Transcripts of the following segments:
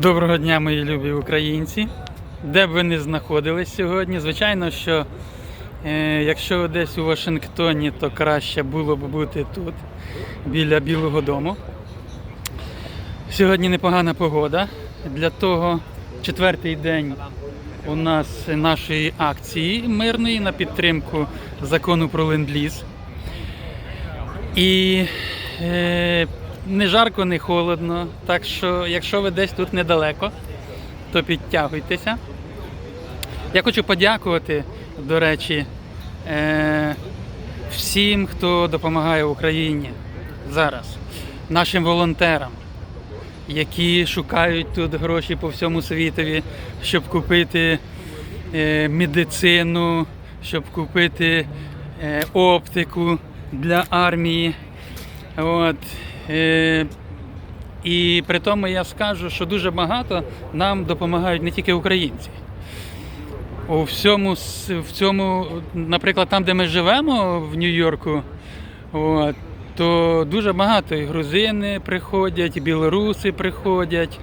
Доброго дня, мої любі українці. Де б ви не знаходились сьогодні, звичайно, що е, якщо ви десь у Вашингтоні, то краще було б бути тут, біля Білого дому. Сьогодні непогана погода. Для того четвертий день у нас нашої акції мирної на підтримку закону про ленд-ліз. І е, не жарко, не холодно. Так що, якщо ви десь тут недалеко, то підтягуйтеся. Я хочу подякувати, до речі, е, всім, хто допомагає Україні зараз, нашим волонтерам, які шукають тут гроші по всьому світові, щоб купити е, медицину, щоб купити е, оптику для армії. От. Е, і при тому я скажу, що дуже багато нам допомагають не тільки українці. У всьому, в цьому, наприклад, там, де ми живемо в Нью-Йорку, то дуже багато і грузини приходять, і білоруси приходять,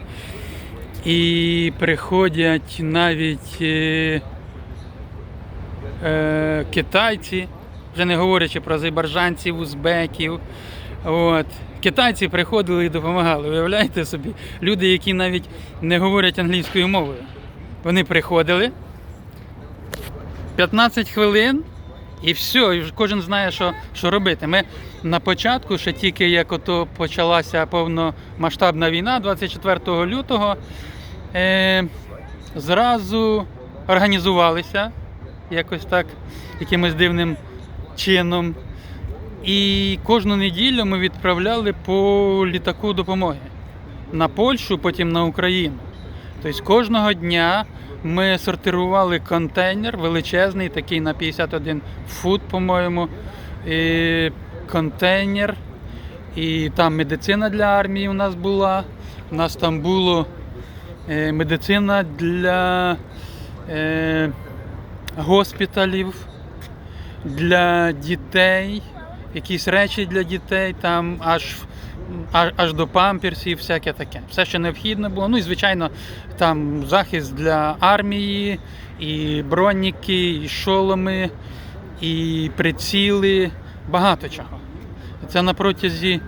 і приходять навіть е, е, китайці, вже не говорячи про азербайджанців, узбеків. От. Китайці приходили і допомагали. Уявляєте собі, люди, які навіть не говорять англійською мовою. Вони приходили 15 хвилин і все, і кожен знає, що, що робити. Ми на початку, ще тільки як ото почалася повномасштабна війна 24 лютого, е, зразу організувалися якось так, якимось дивним чином. І кожну неділю ми відправляли по літаку допомоги на Польщу, потім на Україну. Тобто кожного дня ми сортирували контейнер величезний, такий на 51 фут, по-моєму. І контейнер. І там медицина для армії у нас була. У нас там було е, медицина для е, госпіталів, для дітей, якісь речі для дітей, там аж, аж, до памперсів, всяке таке. Все, що необхідно було. Ну і звичайно, там захист для армії, і броніки, і шоломи, і приціли, багато чого. Це на протязі,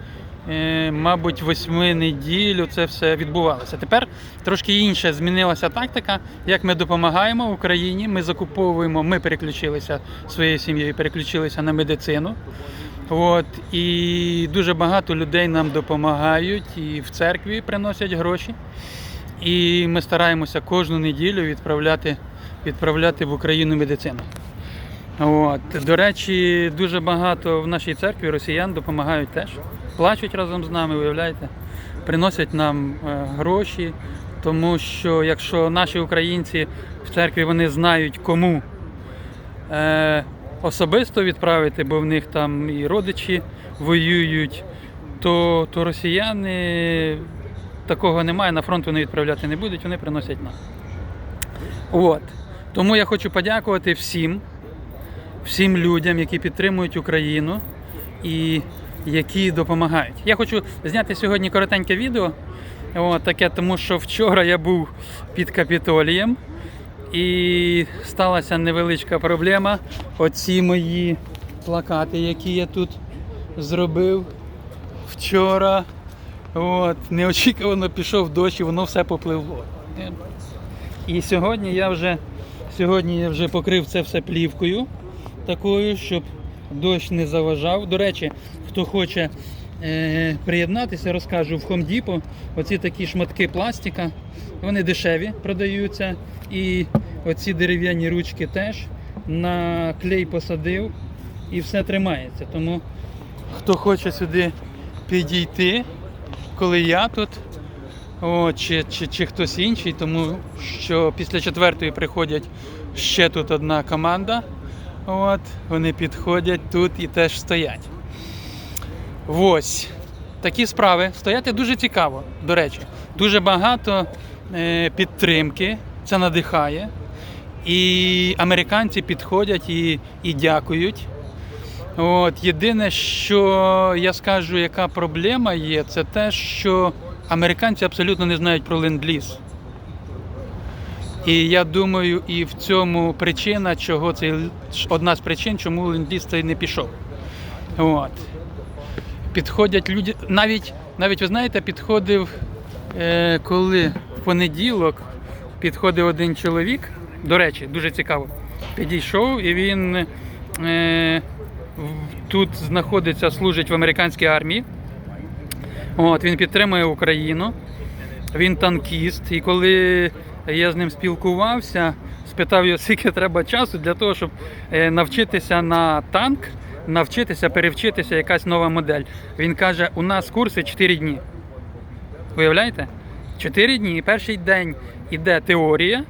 е, мабуть, восьми неділь це все відбувалося. Тепер трошки інша змінилася тактика, як ми допомагаємо Україні. Ми закуповуємо, ми переключилися своєю сім'єю, переключилися на медицину. От, і дуже багато людей нам допомагають і в церкві приносять гроші. І ми стараємося кожну неділю відправляти, відправляти в Україну медицину. От. До речі, дуже багато в нашій церкві росіян допомагають теж. Плачуть разом з нами, уявляєте? Приносять нам е, гроші, тому що якщо наші українці в церкві вони знають кому е, особисто відправити, бо в них там і родичі воюють, то, то росіяни такого немає, на фронт вони відправляти не будуть, вони приносять нам. От. Тому я хочу подякувати всім, всім людям, які підтримують Україну і які допомагають. Я хочу зняти сьогодні коротеньке відео. От, таке, тому що вчора я був під Капітолієм і сталася невеличка проблема. Оці мої плакати, які я тут зробив вчора. От, неочікувано пішов дощ і воно все попливло. І сьогодні я вже сьогодні я вже покрив це все плівкою такою, щоб дощ не заважав. До речі, хто хоче е, приєднатися, розкажу в Depot оці такі шматки пластика, вони дешеві продаються. І оці дерев'яні ручки теж на клей посадив і все тримається. Тому хто хоче сюди підійти, коли я тут, о, чи, чи, чи хтось інший, тому що після четвертої приходять ще тут одна команда. От, вони підходять тут і теж стоять. Ось. Такі справи. Стояти дуже цікаво, до речі. Дуже багато е, підтримки, це надихає. І американці підходять і, і дякують. От, єдине, що я скажу, яка проблема є, це те, що американці абсолютно не знають про ленд-ліз. І я думаю, і в цьому причина, чого цей л- одна з причин, чому ленд-ліз цей не пішов. От. Підходять люди. Навіть, навіть ви знаєте, підходив, е, коли в понеділок підходив один чоловік. До речі, дуже цікаво. Підійшов і він е, тут знаходиться, служить в американській армії. От, він підтримує Україну. Він танкіст. І коли я з ним спілкувався, спитав його, скільки треба часу для того, щоб е, навчитися на танк, навчитися, перевчитися якась нова модель. Він каже, у нас курси 4 дні. Уявляєте? 4 дні. І перший день іде теорія,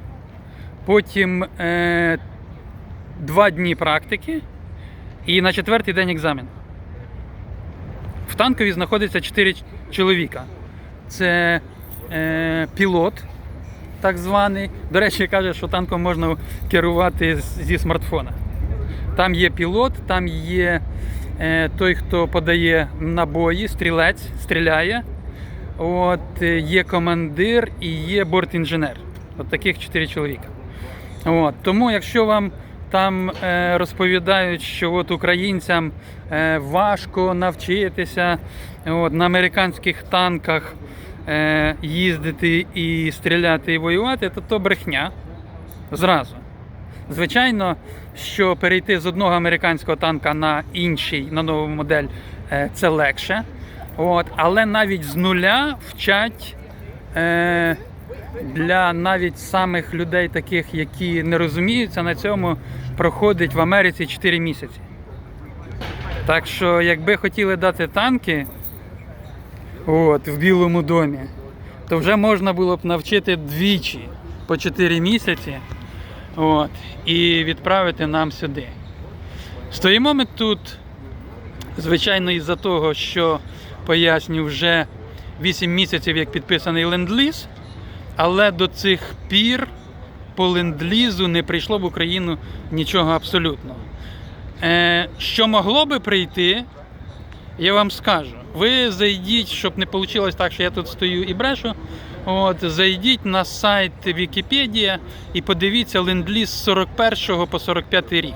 потім е, 2 дні практики, і на четвертий день екзамен. В танкові знаходиться 4 чоловіка. Це е, пілот, так званий. До речі, каже, що танком можна керувати зі смартфона. Там є пілот, там є е, той, хто подає набої, стрілець, стріляє. От, е, є командир і є бортінженер. От таких чотири чоловіка. От, тому, якщо вам там е, розповідають, що от українцям е, важко навчитися от, на американських танках е, їздити і стріляти і воювати, то то брехня зразу. Звичайно, що перейти з одного американського танка на інший, на нову модель, е, це легше. От, але навіть з нуля вчать е, для навіть самих людей, таких, які не розуміються на цьому, проходить в Америці 4 місяці. Так що, якби хотіли дати танки от, в Білому домі, то вже можна було б навчити двічі по 4 місяці от, і відправити нам сюди. Стоїмо ми тут, звичайно, із-за того, що поясню, вже 8 місяців, як підписаний ленд-ліз, але до цих пір по ленд-лізу не прийшло в Україну нічого абсолютно. Е, що могло би прийти, я вам скажу. Ви зайдіть, щоб не вийшло так, що я тут стою і брешу. От, зайдіть на сайт Вікіпедія і подивіться ленд-ліз з 41 по 45 рік.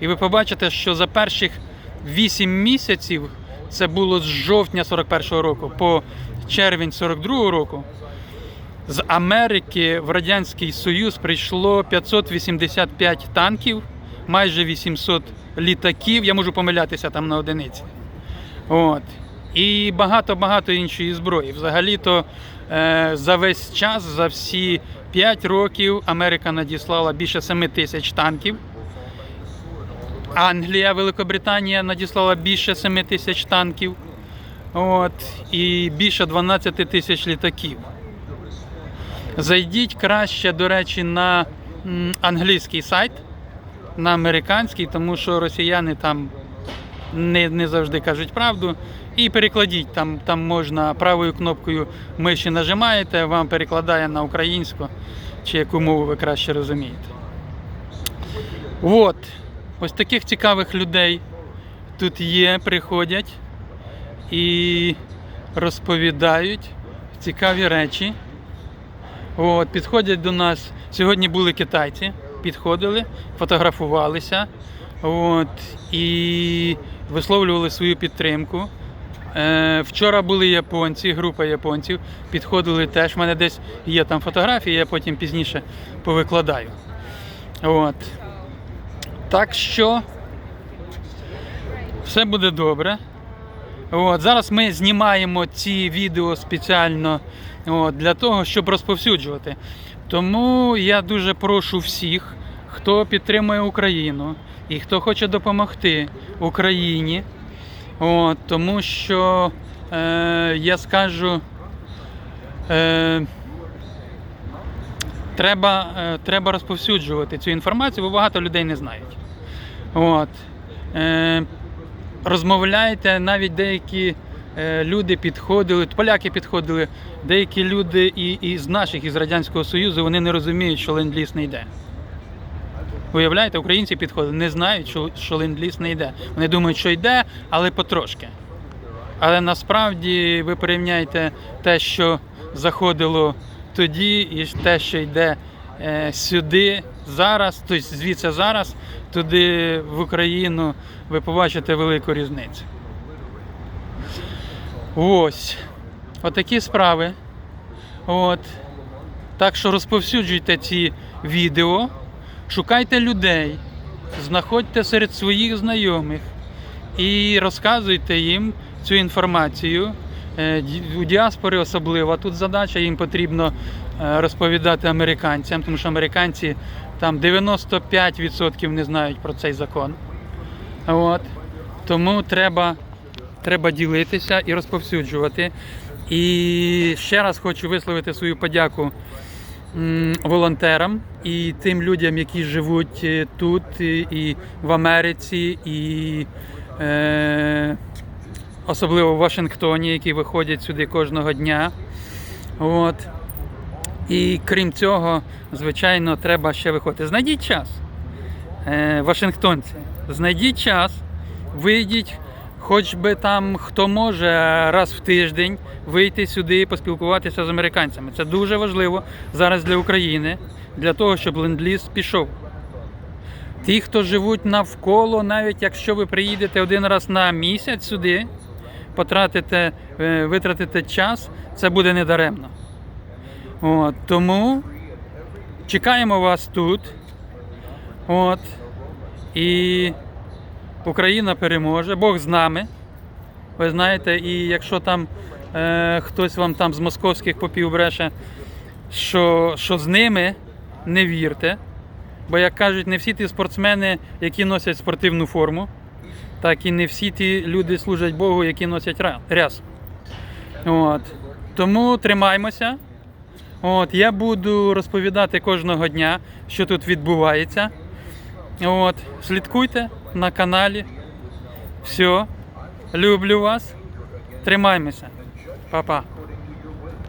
І ви побачите, що за перших 8 місяців, це було з жовтня 41 року по червень 42 року, з Америки в Радянський Союз прийшло 585 танків, майже 800 літаків. Я можу помилятися там на одиниці. От. І багато-багато іншої зброї. Взагалі-то е, за весь час, за всі 5 років, Америка надіслала більше 7 тисяч танків. Англія, Великобританія надіслала більше 7 тисяч танків. От, і більше 12 тисяч літаків. Зайдіть краще, до речі, на англійський сайт, на американський, тому що росіяни там не, не завжди кажуть правду. І перекладіть, там, там можна правою кнопкою миші нажимаєте, вам перекладає на українську чи яку мову ви краще розумієте. От, ось таких цікавих людей тут є, приходять і розповідають цікаві речі. От, підходять до нас. Сьогодні були китайці, підходили, фотографувалися от, і висловлювали свою підтримку. Е, вчора були японці, група японців, підходили теж. У мене десь є там фотографії, я потім пізніше повикладаю. От. Так що все буде добре. От, зараз ми знімаємо ці відео спеціально от, для того, щоб розповсюджувати. Тому я дуже прошу всіх, хто підтримує Україну і хто хоче допомогти Україні. От, тому що е, я скажу, е, треба, е, треба розповсюджувати цю інформацію, бо багато людей не знають. От. Е, розмовляйте, навіть деякі е, люди підходили, поляки підходили, деякі люди і, і з наших, із Радянського Союзу, вони не розуміють, що ленд-ліз не йде. Уявляєте, українці підходили, не знають, що, що ленд-ліз не йде. Вони думають, що йде, але потрошки. Але насправді ви порівняйте те, що заходило тоді, і те, що йде е, сюди зараз, тобто звідси зараз, туди в Україну, ви побачите велику різницю. Ось. Отакі справи. От. Так що розповсюджуйте ці відео, шукайте людей, знаходьте серед своїх знайомих і розказуйте їм цю інформацію. Е, У діаспори особлива тут задача, їм потрібно е, розповідати американцям, тому що американці там 95% не знають про цей закон. От. Тому треба, треба ділитися і розповсюджувати. І ще раз хочу висловити свою подяку волонтерам і тим людям, які живуть е, тут, і, і в Америці, і е, особливо в Вашингтоні, які виходять сюди кожного дня. От. І крім цього, звичайно, треба ще виходити. Знайдіть час, е, Вашингтонці, знайдіть час, вийдіть, хоч би там хто може раз в тиждень вийти сюди і поспілкуватися з американцями. Це дуже важливо зараз для України, для того, щоб ленд-ліз пішов. Ті, хто живуть навколо, навіть якщо ви приїдете один раз на місяць сюди, потратите, е, витратите час, це буде недаремно. От, тому чекаємо вас тут. От, і Україна переможе, Бог з нами. Ви знаєте, і якщо там е, хтось вам там з московських попів бреше, що, що з ними, не вірте. Бо, як кажуть, не всі ті спортсмени, які носять спортивну форму, так і не всі ті люди служать Богу, які носять ряс. От. Тому тримаймося. От, я буду розповідати кожного дня, що тут відбувається. От, слідкуйте на каналі. Все. Люблю вас. Тримаймося. Па-па.